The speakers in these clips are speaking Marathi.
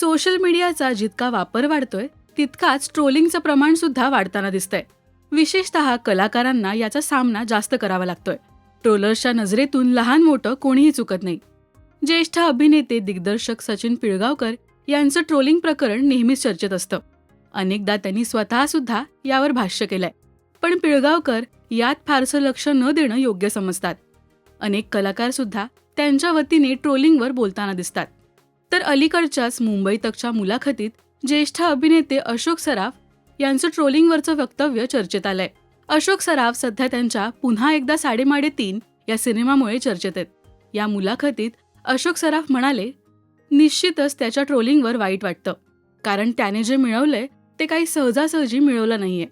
सोशल मीडियाचा जितका वापर वाढतोय तितकाच ट्रोलिंगचं प्रमाण सुद्धा वाढताना दिसतंय. विशेषतः कलाकारांना याचा सामना जास्त करावा लागतोय. ट्रोलर्सच्या नजरेतून लहान मोठं कोणीही चुकत नाही. ज्येष्ठ अभिनेते दिग्दर्शक सचिन पिळगावकर यांचं ट्रोलिंग प्रकरण नेहमीच चर्चेत असतं. अनेकदा त्यांनी स्वतः सुद्धा यावर भाष्य केलंय. पण पिळगावकर यात फारसं लक्ष न देणं योग्य समजतात. अनेक कलाकार सुद्धा त्यांच्या वतीने ट्रोलिंगवर बोलताना दिसतात. तर अलीकडच्याच मुंबई तकच्या मुलाखतीत ज्येष्ठ अभिनेते अशोक सराफ यांचं ट्रोलिंगवरचं वक्तव्य चर्चेत आलंय. अशोक सराफ सध्या त्यांच्या पुन्हा एकदा साडेमाडे तीन या सिनेमामुळे चर्चेत आहेत. या मुलाखतीत अशोक सराफ म्हणाले निश्चितच त्याच्या ट्रोलिंगवर वाईट वाटतं. कारण त्याने जे मिळवलंय ते काही सहजासहजी मिळवलं नाहीये.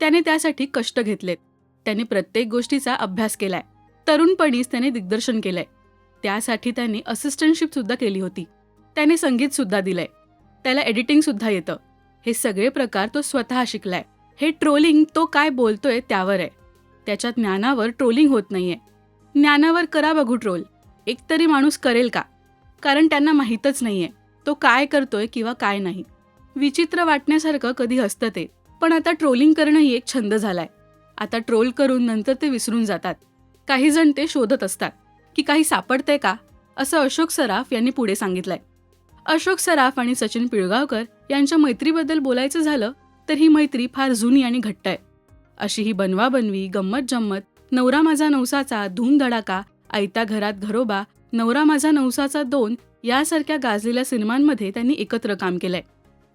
त्याने त्यासाठी कष्ट घेतलेत. त्याने प्रत्येक गोष्टीचा अभ्यास केलाय. तरुणपणीच त्याने दिग्दर्शन केलंय. त्यासाठी त्याने असिस्टंटशिप सुद्धा केली होती. त्याने संगीतसुद्धा दिलंय. त्याला एडिटिंगसुद्धा येतं. हे सगळे प्रकार तो स्वतः शिकलाय. हे ट्रोलिंग तो काय बोलतोय त्यावर आहे. त्याच्या ज्ञानावर ट्रोलिंग होत नाहीये. ज्ञानावर करा बघू ट्रोल एकतरी माणूस करेल का? कारण त्यांना माहीतच नाहीये. तो काय करतोय किंवा काय नाही. विचित्र वाटण्यासारखं कधी असतं ते. पण आता ट्रोलिंग करणंही एक छंद झालाय. आता ट्रोल करून नंतर ते विसरून जातात. काही जण ते शोधत असतात. की काही सापडतंय का? असं अशोक सराफ यांनी पुढे सांगितलंय. अशोक सराफ आणि सचिन पिळगावकर यांच्या मैत्रीबद्दल बोलायचं झालं तर ही मैत्री फार जुनी आणि घट्ट आहे. अशी ही बनवाबनवी गंमत जम्मत नवरा माझा नवसाचा धूमधडाका आयता घरात घरोबा नवरा माझा नवसाचा दोन यासारख्या गाजलेल्या सिनेमांमध्ये त्यांनी एकत्र काम केलंय.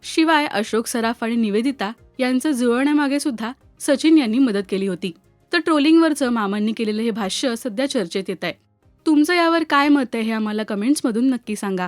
शिवाय अशोक सराफ आणि निवेदिता यांचं जुळवण्यामागे सुद्धा सचिन यांनी मदत केली होती. तर ट्रोलिंगवरचं मामांनी केलेलं हे भाष्य सध्या चर्चेत येत आहे तुमचं यावर काय मत आहे हे आम्हाला कमेंट्समधून नक्की सांगा.